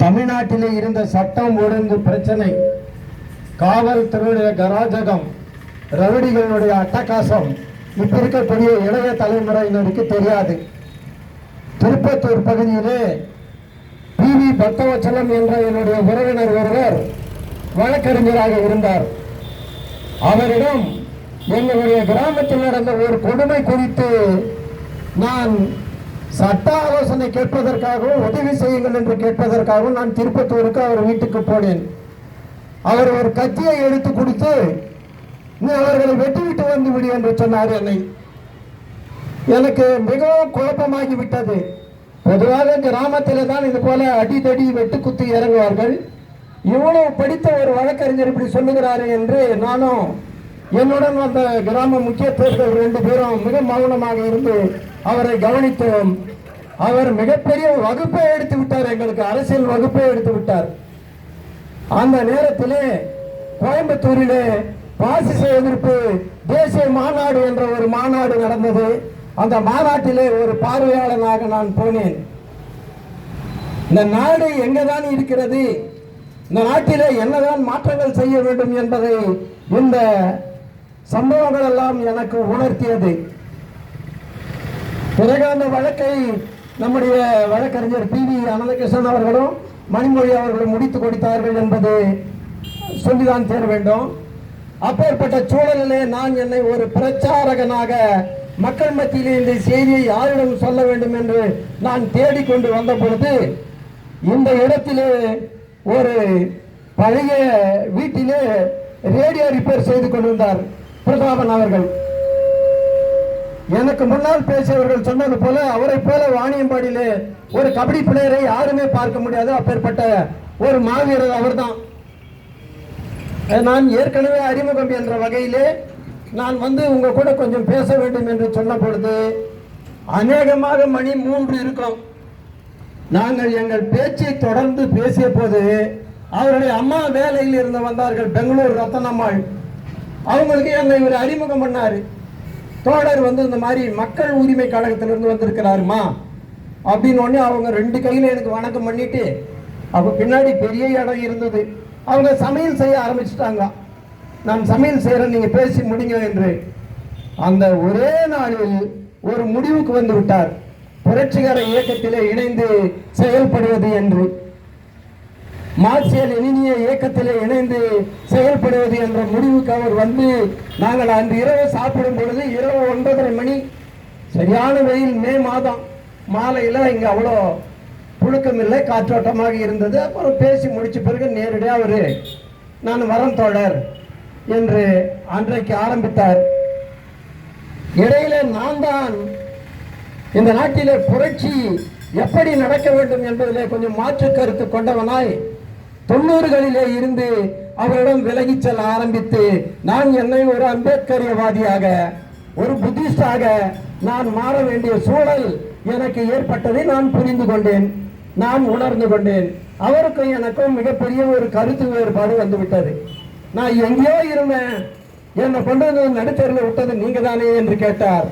தமிழ்நாட்டிலே இருந்த சட்டம் ஒழுங்கு பிரச்சனை காவல்துறையுடைய கராஜகம் ரவுடிகளுடைய அட்டகாசம் இப்ப இருக்கக்கூடிய இளைய தலைமுறையினருக்கு தெரியாது. திருப்பத்தூர் பகுதியிலே பி வி பத்தவச்சலம் என்ற என்னுடைய உறவினர் ஒருவர் வழக்கறிஞராக இருந்தார். அவரிடம் எங்களுடைய கிராமத்தில் நடந்த ஒரு கொடுமை குறித்து நான் சட்ட ஆலோசனை கேட்பதற்காகவும் உதவி செய்யுங்கள் என்று கேட்பதற்காகவும் நான் திருப்பத்தூருக்கு அவர் வீட்டுக்கு போனேன். அவர் ஒரு கத்தியை எடுத்து கொடுத்து நீ அவர்களை வெட்டிவிட்டு வந்து விடு என்று சொன்னார் என்னை. எனக்கு மிகவும் குழப்பமாகி விட்டது பொதுவாக கிராமத்தில் தான் இது போல அடிதடி வெட்டுக்குத்து இறங்குவார்கள். இவ்வளவு படித்த ஒரு வழக்கறிஞர் இப்படி சொல்லுகிறாரு என்று நானும் என்னுடன் அந்த கிராம முக்கிய தேர்தல் ரெண்டு பேரும் மிக மௌனமாக இருந்து அவரை கவனித்தோம். அவர் மிகப்பெரிய வகுப்பை எடுத்து விட்டார். எங்களுக்கு அரசியல் வகுப்பை எடுத்து விட்டார். அந்த நேரத்திலே கோயம்புத்தூரிலே பாசிச எதிர்ப்பு தேசிய மாநாடு என்ற ஒரு மாநாடு நடந்தது. அந்த மாநாட்டிலே ஒரு பார்வையாளனாக நான் போனேன். இந்த நாடு எங்கதான் இருக்கிறது? இந்த நாட்டிலே என்னதான் மாற்றங்கள் செய்ய வேண்டும் என்பதை இந்த சம்பவங்கள் எல்லாம் எனக்கு உணர்த்தியது. பிறகு அந்த வழக்கை நம்முடைய வழக்கறிஞர் பி வி அனந்தகிருஷ்ணன் அவர்களும் மணிமொழி அவர்களும் முடித்து கொடுத்தார்கள் என்பது சொல்லிதான் தேர வேண்டும். அப்பேற்பட்ட சூழலிலே நான் என்னை ஒரு பிரச்சாரகனாக மக்கள் மத்தியிலே இந்த செய்தியை யாரிடம் சொல்ல வேண்டும் என்று நான் தேடிக்கொண்டு வந்த பொழுது இந்த இடத்திலே ஒரு பழைய வீட்டிலே ரேடியோ ரிப்பேர் செய்து கொண்டிருந்தார் பிரதாபன் அவர்கள். எனக்கு முன்னால் பேசியவர்கள் சொன்னது போல அவரை போல வாணியம்பாடியிலே ஒரு கபடி பிளேயரை யாருமே பார்க்க முடியாது. அப்பேற்பட்ட ஒரு மாவீரர் அவர்தான். நான் ஏற்கனவே அறிமுகம் என்ற வகையிலே நான் வந்து உங்க கூட கொஞ்சம் பேச வேண்டும் என்று சொன்ன பொழுது அநேகமாக மணி மூன்று இருக்கும். நாங்கள் எங்கள் பேச்சை தொடர்ந்து பேசிய போது அவருடைய அம்மா வேலையில் இருந்து வந்தார்கள் பெங்களூர் ரத்தனம்மாள். அவங்களுக்கு என்னை இவர் அறிமுகம் பண்ணாரு. தோழர் வந்து இந்த மாதிரி மக்கள் உரிமை கழகத்திலிருந்து வந்திருக்கிறாருமா? அப்படின்னு உடனே அவங்க ரெண்டு கையில எனக்கு வணக்கம் பண்ணிட்டு அவங்க பின்னாடி பெரிய இடம் இருந்தது. அவங்க சமையல் செய்ய ஆரம்பிச்சிட்டாங்க. நான் சமையல் செய்யறேன் நீங்க பேசி முடிங்க என்று. அந்த ஒரே நாளில் ஒரு முடிவுக்கு வந்து விட்டார். புரட்சிகர இயக்கத்திலே இணைந்து செயல்படுவது என்று. மார்க்சிய லெனினிய இயக்கத்திலே இணைந்து செயல்படுவது என்ற முடிவுக்கு அவர் வந்து நாங்கள் அன்று இரவு சாப்பிடும் பொழுது இரவு ஒன்பதரை மணி சரியான வெயில் மே மாதம் மாலையில் இங்கே அவ்வளோ புழுக்கம் இல்லை காற்றோட்டமாக இருந்தது. அப்புறம் பேசி முடிச்ச பிறகு நேரடியாக அவர் நான் வரம் தோழர் என்று அன்றைக்கு ஆரம்பித்தார். இடையில நான் தான் இந்த நாட்டிலே புரட்சி எப்படி நடக்க வேண்டும் என்பதிலே கொஞ்சம் மாற்று கருத்து கொண்டவனாய் தொண்ணூறுகளிலே இருந்து அவரிடம் விலகி செல்ல ஆரம்பித்து நான் என்னை ஒரு அம்பேத்கரியவாதியாக ஒரு புத்திஸ்டாக நான் மாற வேண்டிய சூழல் எனக்கு ஏற்பட்டதை நான் புரிந்து கொண்டேன் நான் உணர்ந்து கொண்டேன். அவருக்கும் எனக்கும் மிகப்பெரிய ஒரு கருத்து வேறுபாடு வந்துவிட்டது. நான் எங்கேயோ இருந்தேன். என்னை கொண்டு வந்து நடுத்தரில் விட்டது நீங்க தானே என்று கேட்டார்.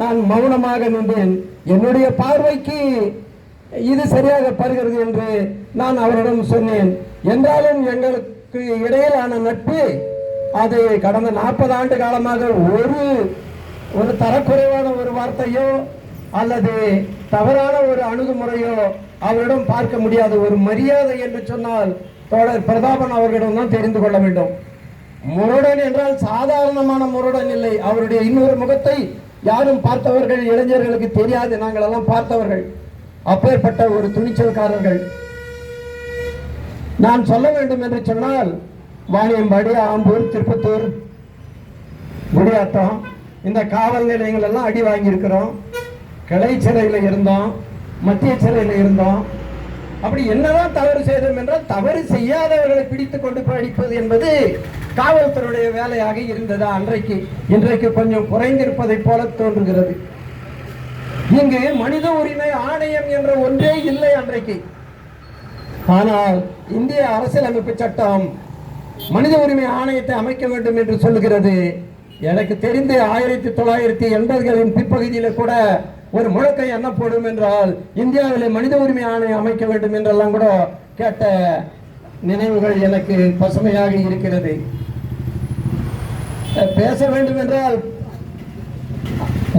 நான் மௌனமாக நின்றேன். என்னுடைய பார்வைக்கு இது சரியாக பருகிறது என்று நான் அவரிடம் சொன்னேன். என்றாலும் எங்களுக்கு இடையிலான நட்பு அது கடந்த நாற்பது ஆண்டு காலமாக ஒரு ஒரு தரக்குறைவான ஒரு வார்த்தையோ அல்லது தவறான ஒரு அணுகுமுறையோ அவரிடம் பார்க்க முடியாத ஒரு மரியாதை என்று சொன்னால் தோழர் பிரதாபன் அவர்களிடம் தான் தெரிந்து கொள்ள வேண்டும். முரடன் என்றால் சாதாரணமான முரடன் இல்லை. அவருடைய இன்னொரு முகத்தை யாரும் பார்த்தவர்கள் இளைஞர்களுக்கு தெரியாது. நாங்கள் எல்லாம் பார்த்தவர்கள். அப்பேற்பட்ட ஒரு துணிச்சல்காரர்கள். நான் சொல்ல வேண்டும் என்று சொன்னால் வாணியம்பாடி ஆம்பூர் திருப்பத்தூர் குடியாத்தம் இந்த காவல் நிலையங்கள் எல்லாம் அடி வாங்கியிருக்கிறோம். கிளை சிறையில் இருந்தோம் மத்திய சிறையில் இருந்தோம். அப்படி என்னதான் தவறு செய்தோம் என்றால் தவறு செய்யாதவர்களை பிடித்து கொண்டு போய் அடிப்பது என்பது காவல்துறையுடைய வேலையாக இருந்தது? அன்றைக்கு இன்றைக்கு கொஞ்சம் குறைந்திருப்பதைப் போல தோன்றுகிறது. இங்கு மனித உரிமை ஆணையம் என்ற ஒன்றே இல்லை அன்றைக்கு. ஆனால் இந்திய அரசியலமைப்பு சட்டம் மனித உரிமை ஆணையத்தை அமைக்க வேண்டும் என்று சொல்லுகிறது. எனக்கு தெரிந்து ஆயிரத்தி தொள்ளாயிரத்தி எண்பதுகளின் பிற்பகுதியில் கூட ஒரு முழக்கம் என்ன போடும் என்றால் இந்தியாவிலே மனித உரிமை ஆணையம் அமைக்க வேண்டும் என்றெல்லாம் கூட கேட்ட நினைவுகள் எனக்கு பசுமையாக இருக்கிறது. பேச வேண்டும் என்றால்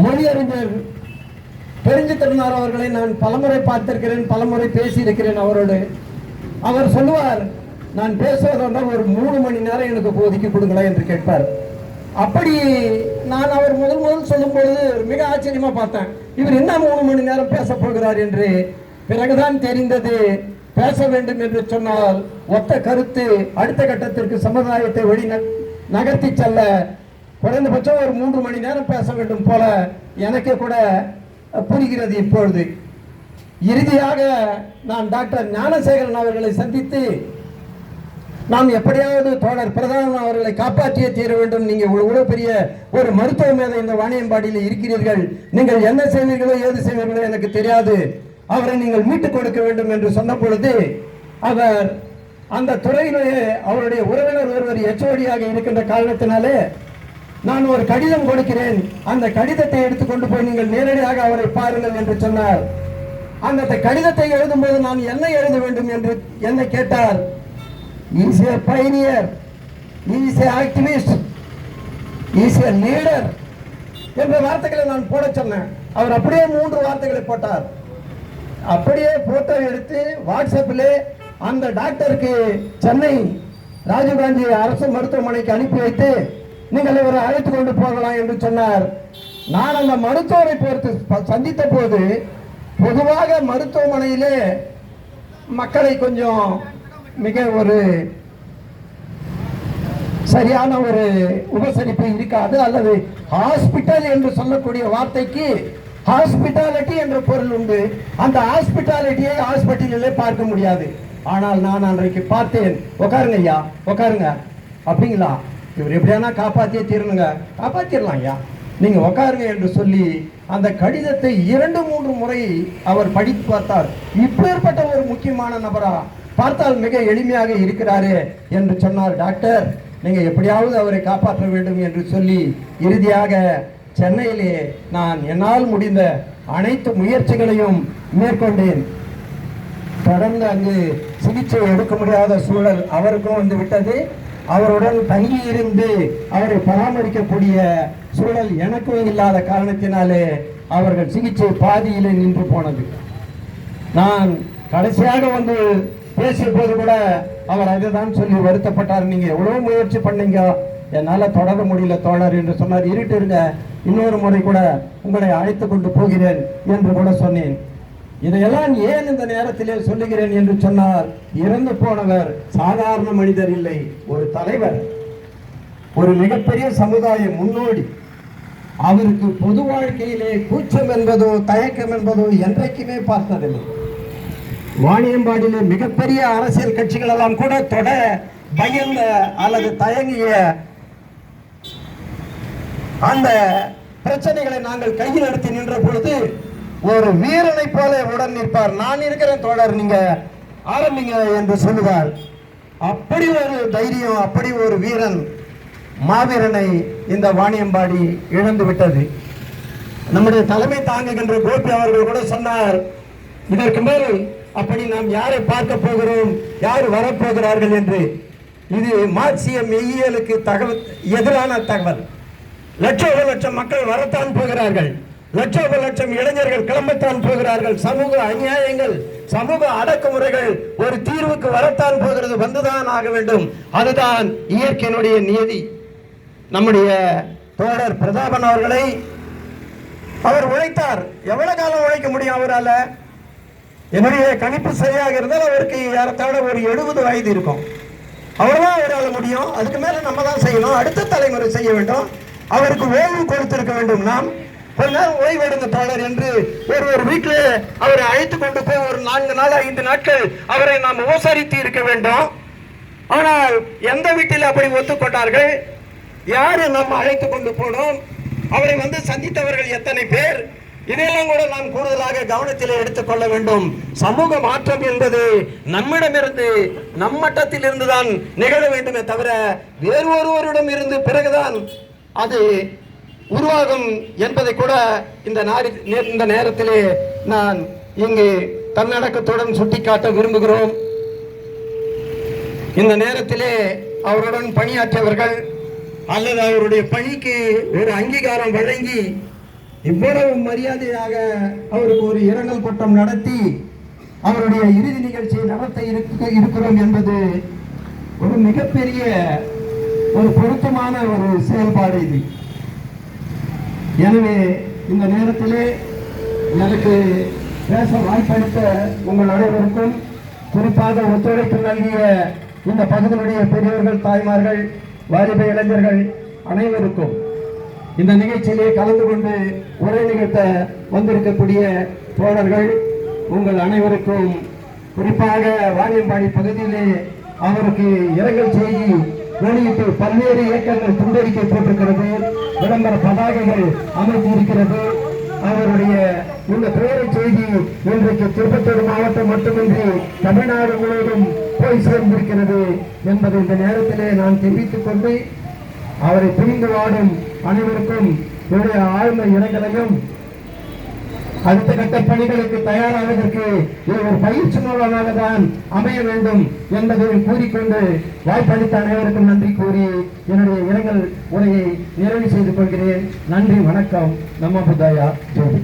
மொழியறிஞர் பெருஞ்சு திருநார் அவர்களை நான் பலமுறை பார்த்திருக்கிறேன் பலமுறை பேசியிருக்கிறேன் அவரோடு. அவர் சொல்லுவார் நான் பேசுவதெல்லாம் ஒரு மூணு மணி நேரம் எனக்கு ஒதுக்கி கொடுங்களேன் என்று கேட்பார். அப்படி நான் அவர் முதல் முதல் சொல்லும் பொழுது மிக ஆச்சரியமா பார்த்தேன். இவர் என்ன மூணு மணி நேரம் பேச போகிறார்? என்று. பிறகுதான் தெரிந்தது பேச வேண்டும் என்று சொன்னால் ஒத்த கருத்து அடுத்த கட்டத்திற்கு சமுதாயத்தை வழி நகர்த்தி செல்ல குறைந்தபட்சம் ஒரு மூன்று மணி நேரம் பேச வேண்டும் போல எனக்கு கூட புரிகிறது இப்பொழுது. இறுதியாக நான் டாக்டர் ஞானசேகரன் அவர்களை சந்தித்து நாம் எப்படியாவது தோழர் பிரதான அவர்களை காப்பாற்றியே தீர வேண்டும். நீங்கள் இவ்வளவு பெரிய ஒரு மருத்துவ மேதை இந்த வாணியம்பாடியில் இருக்கிறீர்கள். நீங்கள் என்ன செய்வீர்களோ ஏது செய்வீர்களோ எனக்கு தெரியாது. அவரை நீங்கள் மீட்டுக் கொடுக்க வேண்டும் என்று சொன்ன பொழுது அவர் அந்த துறையிலேயே அவருடைய உறவினர் ஒருவர் எச்ஓடியாக இருக்கின்ற காரணத்தினாலே நான் ஒரு கடிதம் கொடுக்கிறேன். அந்த கடிதத்தை எடுத்துக்கொண்டு போய் நீங்கள் நேரடியாக அவரை பாருங்கள் என்று சொன்னார். அந்த கடிதத்தை எழுதும்போது நான் என்ன எழுத வேண்டும் என்று என்னை கேட்டார். Is a pioneer is a activist is a leader என்ற வார்த்தைகளை நான் போட சொன்னேன். அவர் அப்படியே மூன்று வார்த்தைகளை போட்டார். அப்படியே போட்டோ எடுத்து வாட்ஸ்அப்பிலே அந்த டாக்டருக்கு சென்னை ராஜீவ்காந்தி அரசு மருத்துவமனைக்கு அனுப்பி வைத்து நீங்கள் இவரை அழைத்து கொண்டு போகலாம் என்று சொன்னார். நான் அந்த மருத்துவரை பொறுத்து சந்தித்த போது பொதுவாக மருத்துவமனையிலே மக்களை கொஞ்சம் மிக ஒரு சரியான ஒரு உபசரிப்பு இருக்காது அல்லது ஹாஸ்பிட்டல் என்று சொல்லக்கூடிய வார்த்தைக்கு ஹாஸ்பிட்டாலிட்டி என்ற பொருள் உண்டு. அந்த ஹாஸ்பிட்டாலிட்டியை ஹாஸ்பிட்டலிலே பார்க்க முடியாது. ஆனால் நான் அன்றைக்கு பார்த்தேன். உட்காருங்க ஐயா உட்காருங்க. அப்படிங்களா? இவர் எப்படியானா காப்பாத்தியே தீரணுங்க. காப்பாத்திரலாம் ஐயா. நீங்கள் உட்காருங்க என்று சொல்லி அந்த கடிதத்தை இரண்டு மூன்று முறை அவர் படித்து பார்த்தார். இப்பேற்பட்ட ஒரு முக்கியமான நபரா பார்த்தால் மிக எளிமையாக இருக்கிறாரே என்று சொன்னார் டாக்டர். நீங்கள் எப்படியாவது அவரை காப்பாற்ற வேண்டும் என்று சொல்லி இறுதியாக சென்னையிலே நான் என்னால் முடிந்த அனைத்து முயற்சிகளையும் மேற்கொண்டேன். தொடர்ந்து அங்கு சிகிச்சை எடுக்க முடியாத சூழல் அவருக்கும் வந்து விட்டது. அவருடன் தங்கி இருந்து அவரை பராமரிக்கக்கூடிய சூழல் எனக்கும் இல்லாத காரணத்தினாலே அவர்கள் சிகிச்சை பாதியிலே நின்று போனது. நான் கடைசியாக வந்து பேசிய போது கூட அவர் அதுதான் சொல்லி வருத்தப்பட்டார். நீங்க எவ்வளவு முயற்சி பண்ணீங்க? என்னால தொடர முடியல தோழர் என்று சொன்னார். இருட்டு இருங்க இன்னொரு முறை கூட உங்களை அழைத்து கொண்டு போகிறேன் என்று கூட சொன்னேன். இதையெல்லாம் ஏன் இந்த நேரத்திலே சொல்லுகிறேன் என்று சொன்னார்? இறந்து போனவர் சாதாரண மனிதர் இல்லை ஒரு தலைவர். ஒரு மிகப்பெரிய சமுதாய முன்னோடி. அவருக்கு பொது வாழ்க்கையிலே கூச்சம் என்பதோ தயக்கம் என்பதோ என்றைக்குமே பார்த்ததில்லை. வாணியம்பாடியிலே மிகப்பெரிய அரசியல் கட்சிகள் எல்லாம் கூட தொட பயந்த அல்லது தயங்கிய அந்த பிரச்சனைகளை நாங்கள் கையில் எடுத்து நின்ற பொழுது ஒரு வீரனை போல உடன் நிற்பார். நான் இருக்கிறேன் தோழர் நீங்க ஆரம்பிங்க என்று சொல்லுவார். அப்படி ஒரு தைரியம் அப்படி ஒரு வீரன் மாவீரனை இந்த வாணியம்பாடி இழந்து விட்டது. நம்முடைய தலைமை தாங்குகின்ற கோபி அவர்கள் கூட சொன்னார் இதற்கு மேல் அப்படி நாம் யாரை பார்க்க போகிறோம்? யார் வரப்போகிறார்கள் என்று. இது மார்க்சிய மெய்யியலுக்கு தகவல் எதிரான தகவல். லட்சம் லட்சம் மக்கள் வரத்தான் போகிறார்கள். லட்சோப லட்சம் இளைஞர்கள் கிளம்பத்தான் போகிறார்கள். சமூக அநியாயங்கள் சமூக அடக்குமுறைகள் ஒரு தீர்வுக்கு வரத்தான் போகிறது வந்துதான் ஆக வேண்டும். அதுதான் இயற்கையினுடைய நியதி. நம்முடைய தோழர் பிரதாபன் அவர்களை அவர் உழைத்தார். எவ்வளவு காலம் உழைக்க முடியும் அவரால்? என்னுடைய கணிப்பு சரியாக இருந்தால் அவருக்கு ஏறத்தாழ ஒரு எழுபது வயது இருக்கும். அவ்வளவுதான் அவரால் முடியும். அதுக்கு மேலே நம்ம தான் செய்யணும். அடுத்த தலைமுறை செய்ய வேண்டும். அவருக்கு ஓய்வு கொடுத்திருக்க வேண்டும் நாம். கொஞ்ச நேரம் ஓய்வு என்று ஒரு ஒரு வீட்டில் அவரை அழைத்து கொண்டு போய் ஒரு நான்கு நாள் ஐந்து நாட்கள் அவரை நாம் உபசரித்து இருக்க வேண்டும். ஆனால் எந்த வீட்டில் அப்படி ஒத்துக்கொண்டார்கள்? யாரு நாம் அழைத்து கொண்டு போனோம்? அவரை வந்து சந்தித்தவர்கள் எத்தனை பேர்? இதையெல்லாம் கூட நாம் கூடுதலாக கவனத்தில் எடுத்துக்கொள்ள வேண்டும். சமூக மாற்றம் என்பது நம்மிடமிருந்து நம் மட்டத்தில் இருந்துதான் நிகழ வேண்டுமே தவிர வேறு ஒருவரிடம் இருந்து பிறகுதான் அது உருவாகும் என்பதை கூட இந்த நாரி- இந்த நேரத்திலே நான் இங்கு தன்னடக்கத்துடன் சுட்டிக்காட்ட விரும்புகிறோம். இந்த நேரத்திலே அவருடன் பணியாற்றியவர்கள் அல்லது அவருடைய பணிக்கு ஒரு அங்கீகாரம் வழங்கி இவ்வளவு மரியாதையாக அவருக்கு ஒரு இரங்கல் கூட்டம் நடத்தி அவருடைய இறுதி நிகழ்ச்சியை நடத்த இருக்க- இருக்கிறோம் என்பது ஒரு மிகப்பெரிய ஒரு பொருத்தமான ஒரு செயல்பாடு இது. எனவே இந்த நேரத்திலே எனக்கு பேச வாய்ப்பளித்த உங்கள் அனைவருக்கும் குறிப்பாக ஒத்துழைப்பு நல்கிய இந்த பகுதியினுடைய பெரியவர்கள் தாய்மார்கள் வாலிப இளைஞர்கள் அனைவருக்கும் இந்த நிகழ்ச்சியிலே கலந்து கொண்டு உரை நிகழ்த்த வந்திருக்கக்கூடிய தோழர்கள் உங்கள் அனைவருக்கும் குறிப்பாக வாணியம்பாடி பகுதியிலே அவருக்கு இரங்கல் செய்தி வெளியிட்டு பல்வேறு இயக்கங்கள் துண்டறிக்கை போட்டிருக்கிறது. விளம்பர பதாகைகள் அமைத்திருக்கிறது அவருடைய இந்த பேரை செய்தி இன்றைக்கு திருப்பத்தூர் மாவட்டம் மட்டுமின்றி தமிழ்நாடு முழுவதும் போய் சேர்ந்திருக்கிறது என்பதை இந்த நேரத்திலே நான் தெரிவித்துக் கொண்டு அவரை புரிந்து வாடும் அனைவருக்கும் என்னுடைய ஆழ்ந்த இரங்கலையும் அடுத்த கட்ட பணிகளுக்கு தயாராவதற்கு இது ஒரு பயிற்சி மூலமாக தான் அமைய வேண்டும் என்பதை கூறிக்கொண்டு வாய்ப்பளித்த அனைவருக்கும் நன்றி கூறி என்னுடைய இரங்கல் உரையை நிறைவு செய்து கொள்கிறேன். நன்றி வணக்கம். நம்ம புத்தாயா. ஜோதி